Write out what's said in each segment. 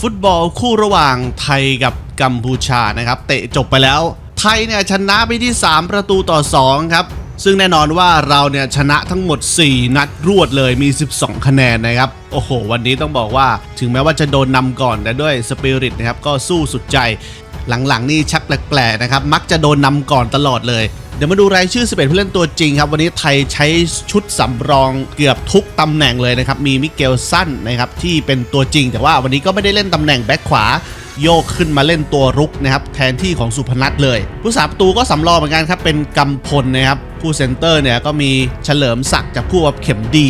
ฟุตบอลคู่ระหว่างไทยกับกัมพูชานะครับ เตะจบไปแล้ว ไทยเนี่ยชนะไปที่ 3 ประตูต่อ 2 ครับ ซึ่งแน่นอนว่าเราเนี่ยชนะทั้งหมด 4 นัดรวดเลยมี 12 คะแนนนะครับ โอ้โห วันนี้ต้องบอกว่าถึงแม้ว่าจะโดนนำก่อนแต่ด้วยสปิริตนะครับก็สู้สุดใจ หลังๆนี่ชักแปลกๆนะครับมักจะโดนนำก่อนตลอดเลยเดี๋ยวมาดูรายชื่อ 11 ผู้เล่นตัวจริงครับ วันนี้ไทยใช้ชุดสำรองเกือบทุกตำแหน่งเลยนะครับ มีมิเกลสั้นนะครับที่เป็นตัวจริง แต่ว่าวันนี้ก็ไม่ได้เล่นตำแหน่งแบ็คขวาโยกขึ้นมาเล่นตัวรุกนะครับแทนที่ของสุพนัทเลย ผู้สาประตูก็สำรองเหมือนกันครับ เป็นกำพลนะครับ ผู้เซนเตอร์เนี่ยก็มีเฉลิมศักดิ์จากคู่กับเข็มดี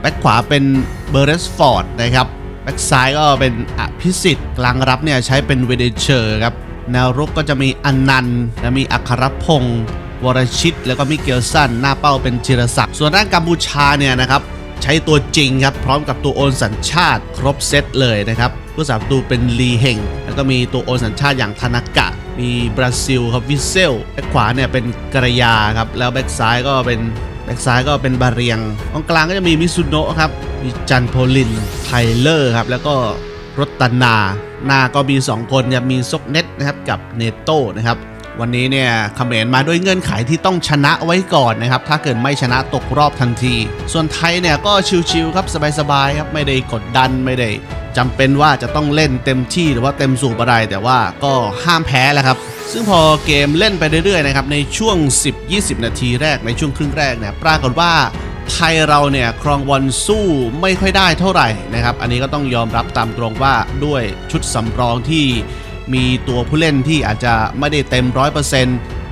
แบ็คขวาเป็นเบอร์เรสฟอร์ดนะครับแบ็คซ้ายก็เป็นอภิสิทธิ์กลางรับเนี่ยใช้เป็นเวเดเชอร์ครับ แนวรุกก็จะมีอนันต์และมีอัครพงศ์วรชิต แล้วก็มิเกลสันหน้าเป้าเป็นจิรศักดิ์ส่วนด้านกัมพูชาเนี่ยนะครับใช้ตัวจริงครับ พร้อมกับตัวโอนสัญชาติครบเซตเลยนะครับผู้สาประตูเป็นลีเฮงแล้วก็มีตัวโอนสัญชาติอย่างธนากะ มีบราซิลครับวิเซลแบ็คขวาเนี่ยเป็นกระยาครับแล้วแบ็คซ้ายก็เป็นแบ็กซ้ายก็เป็นบาเรียงตรงกลางก็จะมีมิซุโนะครับมีจันโพลินไทเลอร์ครับแล้วก็รตนาหน้าก็มี 2 คนเนี่ยมีซกเน็ต นะครับกับเนโต้นะครับวันนี้เนี่ยเขมรมาด้วยเงื่อนไขที่ต้องชนะไว้ก่อนนะครับ ถ้าเกิดไม่ชนะตกรอบทันที ส่วนไทยเนี่ยก็ชิวๆครับสบายๆครับไม่ได้กดดันไม่ได้จำเป็นว่าจะต้องเล่นเต็มที่หรือว่าเต็มสูบอะไรแต่ว่าก็ห้ามแพ้แหละครับ ซึ่งพอเกมเล่นไปเรื่อยๆนะครับในช่วง 10-20 นาทีแรกในช่วงครึ่งแรกเนี่ยปรากฏว่าไทยเราเนี่ยครองบอลสู้ไม่ค่อยได้เท่าไหร่นะครับ อันนี้ก็ต้องยอมรับตามตรงว่าด้วยชุดสำรองที่ มีตัวผู้เล่นที่อาจจะไม่ได้เต็ม 100%น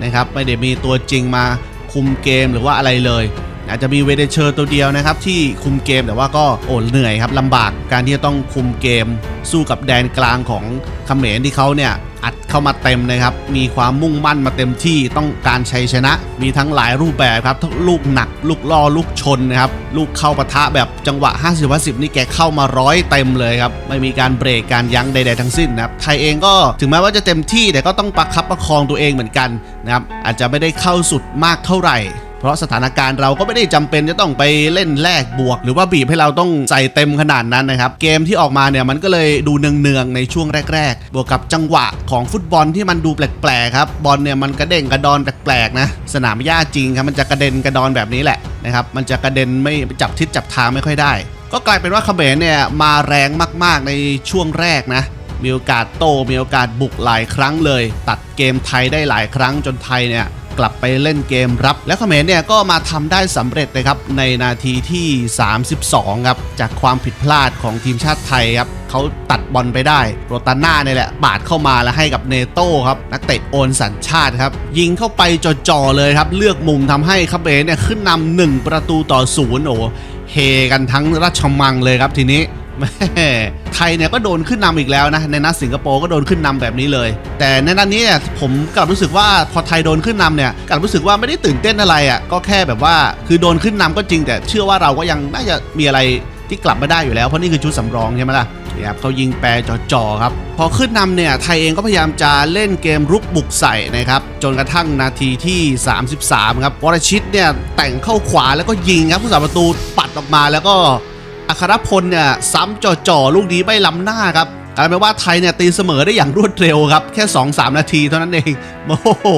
ะครับไม่ได้มีตัวจริงมาคุมเกมหรือว่าอะไรเลย อาจจะมีเวเดเชอร์ตัวเดียวนะครับ ที่คุมเกมแต่ว่าก็โอ้เหนื่อยครับลำบากการที่จะต้องคุมเกม สู้กับแดนกลางของเขมรที่เขาเนี่ยอัด เข้ามาเต็มนะครับ มีความมุ่งมั่นมาเต็มที่ต้องการชัยชนะ มีทั้งหลายรูปแบบครับทั้งลูกหนัก ลูกล่อลูกชนนะครับ ลูกเข้าปะทะแบบจังหวะ 50 50 นี่แกเข้ามาร้อยเต็มเลยครับ ไม่มีการเบรกการยั้งใด ๆ ทั้งสิ้นนะครับ ไทยเองก็ถึงแม้ว่าจะเต็มที่แต่ก็ต้องประคับประคองตัวเองเหมือนกันนะครับ อาจจะไม่ได้เข้าสุดมากเท่าไหร่ เพราะสถานการณ์เราก็ไม่ได้จำเป็นจะต้องไปเล่นแลกบวก หรือว่าบีบให้เราต้องใส่เต็มขนาดนั้นนะครับ เกมที่ออกมาเนี่ยมันก็เลยดูเนืองๆในช่วงแรก ๆ บวกกับจังหวะของฟุตบอลที่มันดูแปลกๆครับบอลเนี่ยมันกระเด้งกระดอนแปลกๆนะสนามหญ้าจริงครับมันจะกระเด็นกระดอนแบบนี้แหละนะครับมันจะกระเด็นไม่จับทิศจับทางไม่ค่อยได้ ก็กลายเป็นว่าเขมรเนี่ยมาแรงมากๆในช่วงแรกนะมีโอกาสโตมีโอกาสบุกหลายครั้งเลย ตัดเกมไทยได้หลายครั้งจนไทยเนี่ย กลับไปเล่นเกมรับ แล้วเขมรเนี่ยก็มาทำได้สำเร็จนะครับในนาทีที่ 32ครับจากความผิดพลาดของทีมชาติไทยครับเขาตัดบอลไปได้โรตาน่าเนี่ยแหละปาดเข้ามาแล้วให้กับเนโต้ครับนักเตะโอนสัญชาติครับยิงเข้าไปจ่อๆเลยครับเลือกมุมทำให้เขมรเนี่ยขึ้นนำหนึ่งประตูต่อศูนย์โอ้เฮกันทั้งราชมังเลยครับทีนี้แม่ ยเนี่ยก็โดนขึ้นนำอีกแล้วนะในนัดสิงคโปร์ก็โดนขึ้นนำแบบนี้เลย แต่ในนัดนี้เนี่ยผมกลับรู้สึกว่าพอไทยโดนขึ้นนำเนี่ยกลับรู้สึกว่าไม่ได้ตื่นเต้นอะไรอะ่ะก็แค่แบบว่าคือโดนขึ้นนำก็จริง แต่เชื่อว่าเราก็ยังน่าจะมีอะไรที่กลับมาได้อยู่แล้วเพราะนี่คือชุดสำรองใช่ไหมล่ะเนี่ยครับเขายิงแปรจ่อๆครับพอขึ้นนำเนี่ยไทยเองก็พยายามจะเล่นเกมรุกบุกใส่นะครับจนกระทั่งนาทีที่ 33 ครับวรชิตเนี่ยแต่งเข้าขวาแล้วก็ยิงครับผู้สาประตูปัดออกมาแล้วก็ อัครพลเนี่ยซ้ำจ่อๆลูกนี้ไม่ล้ำหน้าครับกลายเป็นว่าไทยเนี่ยตีเสมอได้อย่างรวดเร็วครับ แค่ 2-3 นาทีเท่านั้นเองโอ้โห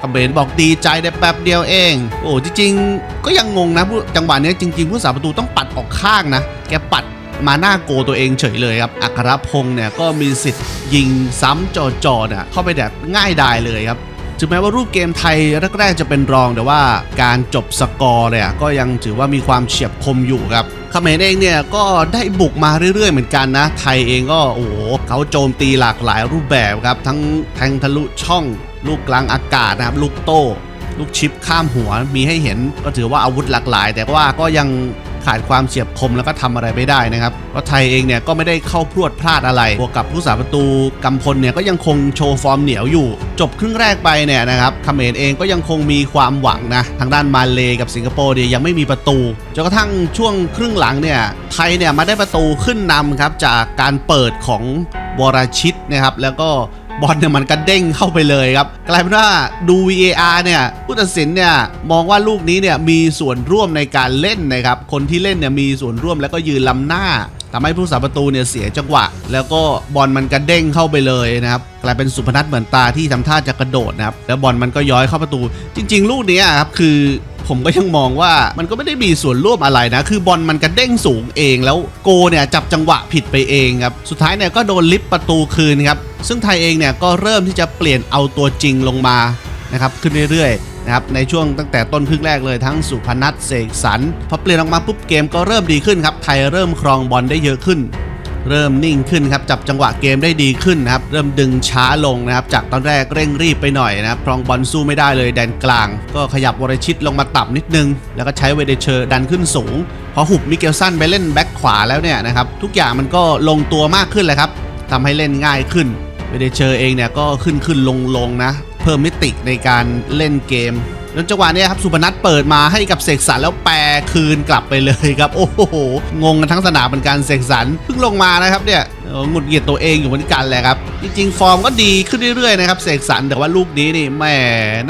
คำเบนบอกดีใจได้แป๊บเดียวเอง โอ้จริง ๆ ก็ยังงงนะจังหวะเนี้ยจริง ๆ ผู้สาประตูต้องปัดออกข้างนะ แกปัดมาหน้าโกตัวเองเฉยเลยครับ อัครพงศ์เนี่ยก็มีสิทธิ์ยิงซ้ำจ่อๆเนี่ยเข้าไปแบบง่ายดายเลยครับ ถึงแม้ว่ารูปเกมไทยแรกๆจะเป็นรองแต่ว่าการจบสกอร์เนี่ยก็ยังถือว่ามีความเฉียบคมอยู่ครับเขมรเองเนี่ยก็ได้บุกมาเรื่อยๆเหมือนกันนะ ไทยเองก็โอ้โหเขาโจมตีหลากหลายรูปแบบครับ ทั้งแทงทะลุช่อง ลูกกลางอากาศนะครับ ลูกโต้ ลูกชิปข้ามหัวมีให้เห็นก็ถือว่าอาวุธหลากหลาย แต่ว่าก็ยัง ขาดความเฉียบคมแล้วก็ทำอะไรไม่ได้นะครับเพราะไทยเองเนี่ยก็ไม่ได้เข้าพรวดพลาดอะไรบวกกับผู้สาประตูกำพลเนี่ยก็ยังคงโชว์ฟอร์มเหนียวอยู่ จบครึ่งแรกไปเนี่ยนะครับเขมรเองก็ยังคงมีความหวังนะทางด้านมาเลกับสิงคโปร์เนี่ยยังไม่มีประตูจนกระทั่งช่วงครึ่งหลังเนี่ยไทยเนี่ยมาได้ประตูขึ้นนำครับจากการเปิดของวรชิตนะครับแล้วก็ บอลเนี่ยมันกระเด้งเข้าไปเลยครับกลายเป็นว่าดู VAR เนี่ยผู้ตัดสินเนี่ยมองว่าลูกนี้เนี่ยมีส่วนร่วมในการเล่นนะครับคนที่เล่นเนี่ยมีส่วนร่วมแล้วก็ยืนล้ำหน้า ทำให้ผู้สาประตูเนี่ยเสียจังหวะ แล้วก็บอลมันกระเด้งเข้าไปเลยนะครับกลายเป็นสุพนัทเหมือนตาที่ทำท่าจะกระโดดนะครับแล้วบอลมันก็ย้อยเข้าประตู จริง ๆ ลูกนี้ครับคือผมก็ยังมองว่ามันก็ไม่ได้มีส่วนร่วมอะไรนะ คือบอลมันกระเด้งสูงเองแล้วโกเนี่ยจับจังหวะผิดไปเองครับ สุดท้ายเนี่ยก็โดนลิฟต์ประตูคืนครับ ซึ่งไทยเองเนี่ยก็เริ่มที่จะเปลี่ยนเอาตัวจริงลงมานะครับขึ้นเรื่อยๆ นะครับในช่วงตั้งแต่ต้นครึ่งแรกเลยทั้งสุพนัทเสกสรรพอเปลี่ยนออกมาปุ๊บเกมก็เริ่มดีขึ้นครับไทยเริ่มครองบอลได้เยอะขึ้น เริ่มนิ่งขึ้นครับจับจังหวะเกมได้ดีขึ้นนะครับเริ่มดึงช้าลงนะครับจากตอนแรกเร่งรีบไปหน่อยนะครับครองบอลสู้ไม่ได้เลยแดนกลาง ก็ขยับวรชิตลงมาต่ำนิดนึง แล้วก็ใช้เวเดเชอร์ดันขึ้นสูง พอหุบมิเกลสันไปเล่นแบ็คขวาแล้วเนี่ยนะครับทุกอย่างมันก็ลงตัวมากขึ้นเลยครับทำให้เล่นง่ายขึ้นเวเดเชอร์เองเนี่ยก็ขึ้นขึ้นลงลงนะ เพิ่มมิติในการเล่นเกมแล้วจังหวะนี้ครับสุพนัทเปิดมาให้กับเสกสรรแล้วแปล คืนกลับไปเลยครับโอ้โหงงกันทั้งสนามเหมือนกันเสกสรรเพิ่งลงมานะครับเนี่ยหงุดหงิดตัวเองอยู่เหมือนกันแหละครับ จริงๆ ฟอร์มก็ดีขึ้นเรื่อยๆนะครับเสกสรรแต่ว่าลูกนี้นี่แม่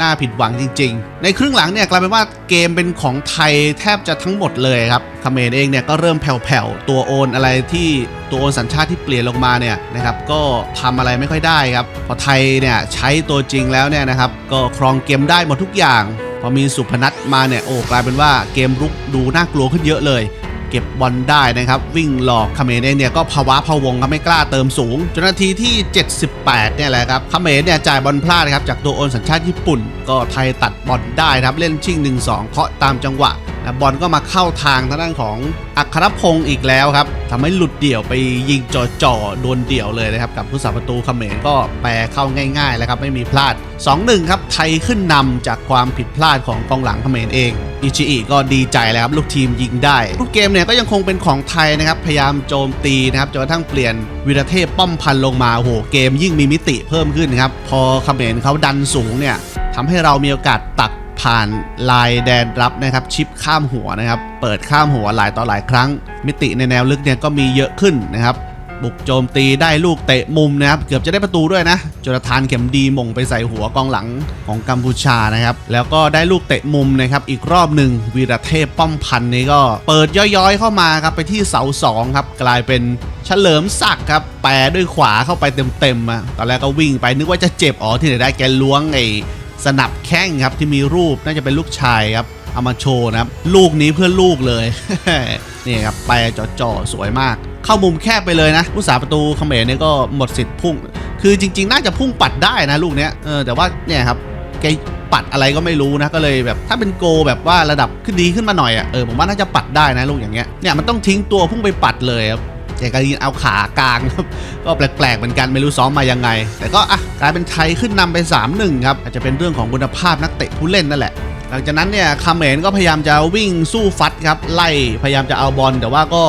น่าผิดหวังจริง ๆ ในครึ่งหลังเนี่ยกลายเป็นว่าเกมเป็นของไทยแทบจะทั้งหมดเลยครับเขมรเองเนี่ยก็เริ่มแผ่วๆตัวโอนอะไรที่ตัวโอนสัญชาติที่เปลี่ยนลงมาเนี่ยนะครับก็ทำอะไรไม่ค่อยได้ครับพอไทยเนี่ยใช้ตัวจริงแล้วเนี่ยนะครับก็ครองเกมได้หมดทุกอย่าง พอมีสุพนัทมาเนี่ยโอ้กลายเป็นว่าเกมรุกดูน่ากลัวขึ้นเยอะเลย เก็บบอลได้นะครับ วิ่งหลอกเขมเองเนี่ยก็ภาวะพะวงครับไม่กล้าเติมสูง จนนาทีที่ 78 เนี่ยแหละครับเขมเนี่ยจ่ายบอลพลาดครับจากตัวโอนสัญชาติญี่ปุ่น ก็ไทยตัดบอลได้ครับเล่นชิ่ง 1-2เคาะตามจังหวะ บอลก็มาเข้าทางทางด้านของอัครพงศ์อีกแล้วครับทำให้หลุดเดี่ยวไปยิงจ่อๆโดนเดี่ยวเลยนะครับกับผู้สาประตูเขมรก็แปรเข้าง่ายๆแล้วครับไม่มีพลาด 2-1 ครับไทยขึ้นนำจากความผิดพลาดของกองหลังเขมรเองอิชิอิก็ดีใจแล้วครับลูกทีมยิงได้ลูกเกมเนี่ยก็ยังคงเป็นของไทยนะครับพยายามโจมตีนะครับจนกระทั่งเปลี่ยนวีรเทพป้อมพันลงมาโอ้โหเกมยิ่งมีมิติเพิ่มขึ้นครับพอเขมรเขาดันสูงเนี่ยทำให้เรามีโอกาสตัก ผ่านลายแดนรับนะครับชิปข้ามหัวนะครับ เปิดข้ามหัวหลายต่อหลายครั้ง มิติในแนวลึกเนี่ยก็มีเยอะขึ้นนะครับ บุกโจมตีได้ลูกเตะมุมนะครับ เกือบจะได้ประตูด้วยนะจนทานเข็มดีมงไปใส่หัวกองหลังของกัมพูชานะครับ แล้วก็ได้ลูกเตะมุมนะครับอีกรอบหนึ่งวีรเทพป้อมพันธ์นี่ก็เปิดย้อยๆเข้ามาครับไปที่เสาสองครับกลายเป็นเฉลิมศักดิ์ครับแปรด้วยขวาเข้าไปเต็มๆอะตอนแรกก็วิ่งไปนึกว่าจะเจ็บอ๋อที่ไหนได้แกล้วงไอ สนับแข้งครับที่มีรูปน่าจะเป็นลูกชายครับเอามาโชว์นะครับ ลูกนี้เพื่อลูกเลย นี่ครับไปจ่อๆสวยมาก เข้ามุมแคบไปเลยนะผู้สาประตูเขมรเนี่ยก็หมดสิทธิ์พุ่ง คือจริง ๆ น่าจะพุ่งปัดได้นะลูกเนี้ยเออแต่ว่าเนี่ยครับแกปัดอะไรก็ไม่รู้นะก็เลยแบบถ้าเป็นโกแบบว่าระดับขึ้นดีขึ้นมาหน่อยอะเออผมว่าน่าจะปัดได้นะลูกอย่างเงี้ยเนี่ยมันต้องทิ้งตัวพุ่งไปปัดเลยครับ แกก็ยิงเอาขากลางครับ ก็แปลกๆเหมือนกันไม่รู้ซ้อมมายังไง แต่ก็อะกลายเป็นไทยขึ้นนำไป 3-1 ครับ อาจจะเป็นเรื่องของคุณภาพนักเตะผู้เล่นนั่นแหละหลังจากนั้นเนี่ยคาเมนก็พยายามจะวิ่งสู้ฟัดครับ ไล่พยายามจะเอาบอลแต่ว่าก็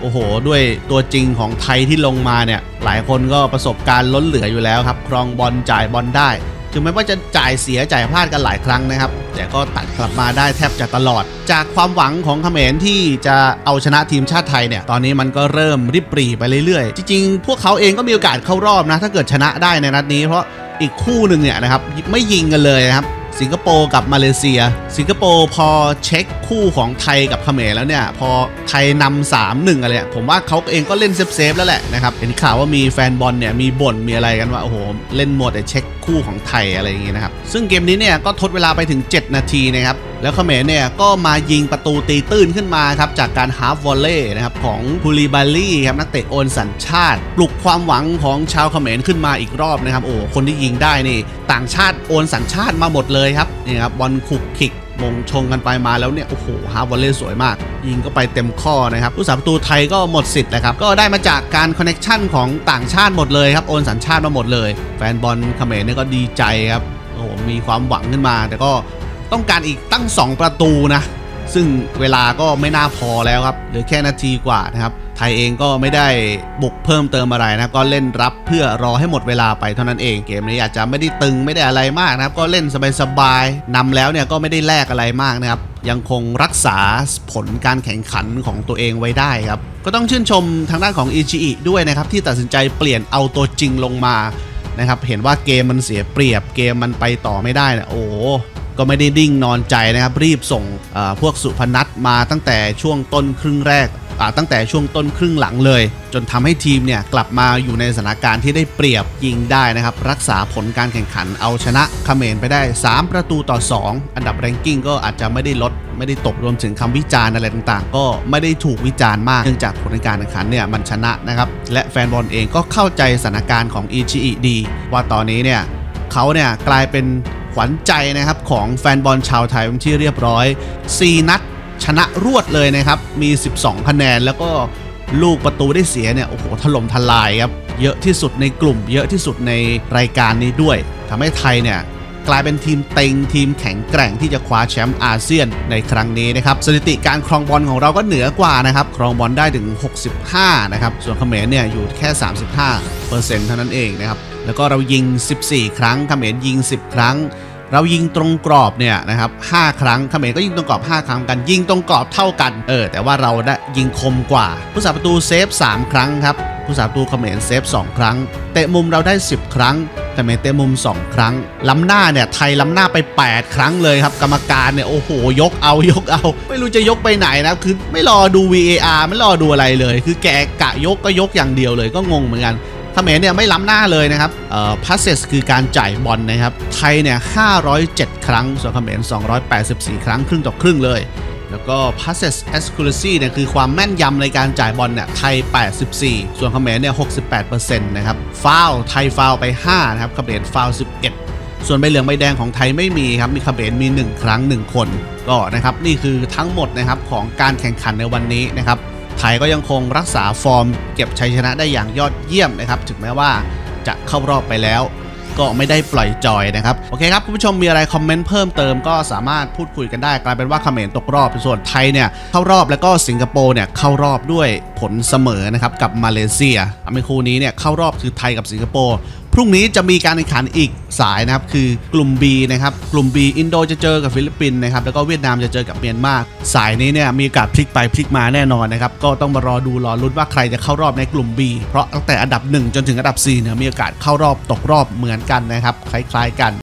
โอ้โห ด้วยตัวจริงของไทยที่ลงมาเนี่ย หลายคนก็ประสบการณ์ล้นเหลืออยู่แล้วครับ ครองบอลจ่ายบอลได้ ถึงแม้ว่าจะจ่ายเสียจ่ายพลาดกันหลายครั้งนะครับ แต่ก็ตัดกลับมาได้แทบจะตลอด จากความหวังของเขมรที่จะเอาชนะทีมชาติไทยเนี่ย ตอนนี้มันก็เริ่มริบปรีไปเรื่อยๆ จริงๆ พวกเขาเองก็มีโอกาสเข้ารอบนะ ถ้าเกิดชนะได้ในนัดนี้เพราะอีกคู่หนึ่งเนี่ยนะครับไม่ยิงกันเลยนะครับ สิงคโปร์กับมาเลเซีย สิงคโปร์พอเช็คคู่ของไทยกับเขมรแล้วเนี่ย พอไทยนำสามหนึ่งอะไรเนี่ยผมว่าเขาเองก็เล่นเซฟๆแล้วแหละนะครับเห็นข่าวว่ามีแฟนบอลเนี่ยมีบ่นมีอะไรกันว่าโอ้โหเล่นหมดแต่เช็คคู่ของไทยอะไรอย่างงี้นะครับซึ่งเกมนี้เนี่ยก็ทดเวลาไปถึง 7 นาทีนะครับแล้วเขมรเนี่ยก็มายิงประตูตีตื้นขึ้นมาครับจากการฮาร์ฟวอลเล่นะครับของพูลีบาลี่ครับนักเตะโอนสัญชาติ ปลุกความหวังของชาวเขมรขึ้นมาอีกรอบนะครับโอ้คนที่ยิงได้นี่ ต่างชาติโอนสัญชาติมาหมดเลยครับนี่ครับบอลขุกขิกมงชงกันไปมาแล้วเนี่ยโอ้โหฮาร์ฟวอลเล่สวยมาก ยิงก็ไปเต็มข้อนะครับผู้สาประตูไทยก็หมดสิทธิ์นะครับก็ได้มาจากการคอนเน็ชันของต่างชาติหมดเลยครับโอนสัญชาติมาหมดเลย แฟนบอลเขมรเนี่ยก็ดีใจครับโอ้โหมีความหวังขึ้นมา แต่ก็ ต้องการอีกตั้ง 2 ประตูนะ ซึ่งเวลาก็ไม่น่าพอแล้วครับเหลือแค่นาทีกว่านะครับ ไทยเองก็ไม่ได้บุกเพิ่มเติมอะไรนะก็เล่นรับเพื่อรอให้หมดเวลาไปเท่านั้นเองเกมนี้อาจจะไม่ได้ตึงไม่ได้อะไรมากนะครับ ก็เล่นสบายๆนำแล้วเนี่ยก็ไม่ได้แลกอะไรมากนะครับยังคงรักษาผลการแข่งขันของตัวเองไว้ได้ครับ ก็ต้องชื่นชมทางด้านของอิชิอิด้วยนะครับ ที่ตัดสินใจเปลี่ยนเอาตัวจริงลงมานะครับ เห็นว่าเกมมันเสียเปรียบเกมมันไปต่อไม่ได้นะโอ้ ก็ไม่ได้ดิ่งนอนใจนะครับ รีบส่งพวกสุพนัทมาตั้งแต่ช่วงต้นครึ่งแรกตั้งแต่ช่วงต้นครึ่งหลังเลย จนทำให้ทีมเนี่ยกลับมาอยู่ในสถานการณ์ที่ได้เปรียบยิงได้นะครับ รักษาผลการแข่งขันเอาชนะเขมรไปได้ 3 ประตูต่อ 2 อันดับแรงกิ้งก็อาจจะไม่ได้ลด ไม่ได้ตกรวมถึงคำวิจารณ์อะไรต่างๆ ก็ไม่ได้ถูกวิจารณ์มาก เนื่องจากผลการแข่งขันเนี่ยมันชนะนะครับ และแฟนบอลเองก็เข้าใจสถานการณ์ของอิชิอิดีว่าตอนนี้เนี่ยเขาเนี่ยกลายเป็น วัญใจนะครับของแฟนบอลชาวไทยเป็นที่เรียบร้อย 4 นัดชนะรวดเลยนะครับ มี 12 คะแนน แล้วก็ลูกประตูได้เสียเนี่ย โอ้โห ถล่มทลายครับ เยอะที่สุดในกลุ่ม เยอะที่สุดในรายการนี้ด้วย ทำให้ไทยเนี่ยกลายเป็นทีมเต็งทีมแข็งแกร่งที่จะคว้าแชมป์อาเซียนในครั้งนี้นะครับสถิติการครองบอลของเราก็เหนือกว่านะครับครองบอลได้ถึง 65 นะครับ ส่วนเขมรเนี่ยอยู่แค่ 35เปอร์เซ็นต์เท่านั้นเองนะครับ แล้วก็เรายิง 14 ครั้งเขมรยิง 10 ครั้ง เรายิงตรงกรอบเนี่ยนะครับ5ครั้งเขมรก็ยิงตรงกรอบ 5 ครั้งกันยิงตรงกรอบเท่ากันเออแต่ว่าเราได้ยิงคมกว่าผู้สาประตูเซฟ 3 ครั้งครับผู้สาประตูเขมรเซฟ 2 ครั้ง เตะมุมเราได้ 10 ครั้งเขมรเตะมุม 2 ครั้ง ล้ำหน้าเนี่ยไทยล้ำหน้าไป 8 ครั้งเลยครับ กรรมการเนี่ยโอ้โห ยกเอายกเอา ไม่รู้จะยกไปไหนนะ คือไม่รอดู VAR ไม่รอดูอะไรเลย คือแกกะยกก็ยกอย่างเดียวเลยก็งงเหมือนกัน ขมรเนี่ยไม่ล้ำหน้าเลยนะครับเอ่อ passes คือการจ่ายบอลนะครับ ไทยเนี่ย 507 ครั้ง ส่วนเขมร 284 ครั้งครึ่งต่อครึ่งเลย แล้วก็ passes accuracy เนี่ยคือความแม่นยำในการจ่ายบอลเนี่ยไทย 84 ส่วนเขมรเนี่ย 68%นะครับ ฟาวไทยฟาวไป 5 นะครับเขมรฟาว 11ส่วนใบเหลืองใบแดงของไทยไม่มีครับ มีเขมรมี 1 ครั้ง 1 คน ก็นะครับ นี่คือทั้งหมดนะครับของการแข่งขันในวันนี้นะครับ ไทยก็ยังคงรักษาฟอร์ม เก็บชัยชนะได้อย่างยอดเยี่ยมนะครับ ถึงแม้ว่าจะเข้ารอบไปแล้ว ก็ไม่ได้ปล่อยจอยนะครับ โอเคครับ คุณผู้ชมมีอะไรคอมเมนต์เพิ่มเติมก็สามารถพูดคุยกันได้ กลายเป็นว่าเขมรตกรอบส่วนไทยเนี่ยเข้ารอบแล้วก็สิงคโปร์เนี่ยเข้ารอบด้วยผลเสมอนะครับกับมาเลเซียอเมริคู่นี้เนี่ยเข้ารอบคือไทยกับสิงคโปร์พรุ่งนี้จะมีการแข่งขันอีกสายนะครับคือกลุ่ม B นะครับกลุ่ม B อินโดจะเจอกับฟิลิปปินส์นะครับแล้วก็เวียดนามจะเจอกับเมียนมาสายนี้เนี่ยมีโอกาสพลิกไปพลิกมาแน่นอนนะครับก็ต้องมารอดูรอลุ้นว่าใครจะเข้ารอบในกลุ่ม B เพราะตั้งแต่อันดับ 1 จนถึงอันดับ4เนี่ยมีโอกาสเข้ารอบตกรอบเหมือนกันนะครับคล้ายๆกัน